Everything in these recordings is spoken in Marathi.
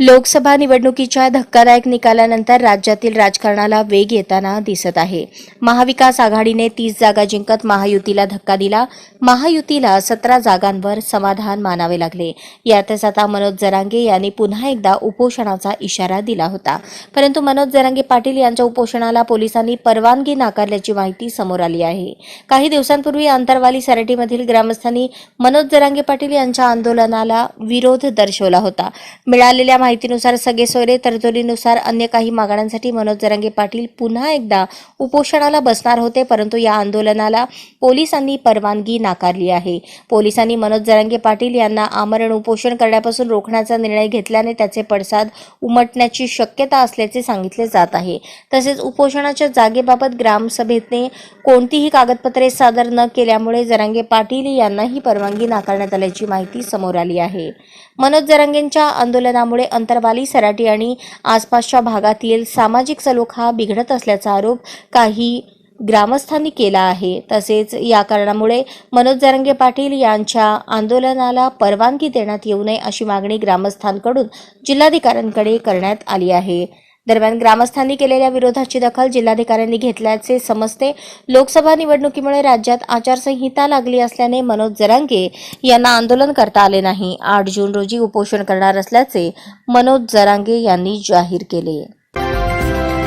लोकसभा निवडणुकीच्या धक्कादायक निकालानंतर राज्यातील राजकारणाला वेग येताना दिसत आहे. महाविकास आघाडीने तीस जागा जिंकत महायुतीला धक्का दिला. महायुतीला सतरा जागांवर समाधान मानावे लागले. यातच आता मनोज जरांगे यांनी पुन्हा एकदा उपोषणाचा इशारा दिला होता. परंतु मनोज जरांगे पाटील यांच्या उपोषणाला पोलिसांनी परवानगी नाकारल्याची माहिती समोर आली आहे. काही दिवसांपूर्वी अंतरवाली सराटीमधील ग्रामस्थांनी मनोज जरांगे पाटील यांच्या आंदोलनाला विरोध दर्शवला होता. मिळालेल्या माहितीनुसार सगळे सोयरे तरतुदीनुसार अन्य काही मागण्यांसाठी मनोज जरांगे पाटील पुन्हा एकदा उपोषणाला बसणार होते परंतु या आंदोलनाला पोलिसांनी परवानगी नाकारली आहे. पोलिसांनी मनोज जरांगे पाटील यांना आमरण उपोषण करण्यापासून रोखण्याचा निर्णय घेतल्याने त्याचे पडसाद उमटण्याची शक्यता असल्याचे सांगितले जात आहे. तसेच उपोषणाच्या जागेबाबत ग्रामसभेने कोणतीही कागदपत्रे सादर न केल्यामुळे जरांगे पाटील यांनाही परवानगी नाकारण्यात आल्याची माहिती समोर आली आहे. मनोज जरांगेंच्या आंदोलनामुळे अंतरवाली सराटी आणि आसपासच्या भागातील सामाजिक सलोखा बिघडत असल्याचा आरोप काही ग्रामस्थांनी केला आहे. तसेच या कारणामुळे मनोज जरंगे पाटील यांच्या आंदोलनाला परवानगी देण्यात येऊ नये अशी मागणी ग्रामस्थांकडून जिल्हाधिकाऱ्यांकडे करण्यात आली आहे. दरम्यान ग्रामस्थांनी केलेल्या विरोधाची दखल जिल्हाधिकाऱ्यांनी घेतल्याचे समजते. लोकसभा निवडणुकीमुळे राज्यात आचारसंहिता लागली असल्याने मनोज जरांगे यांना आंदोलन करता आले नाही. आठ जून रोजी उपोषण करणार असल्याचे मनोज जरांगे यांनी जाहीर केले.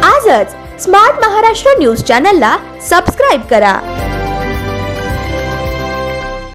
आजच स्मार्ट महाराष्ट्र न्यूज चॅनलला सबस्क्राईब करा.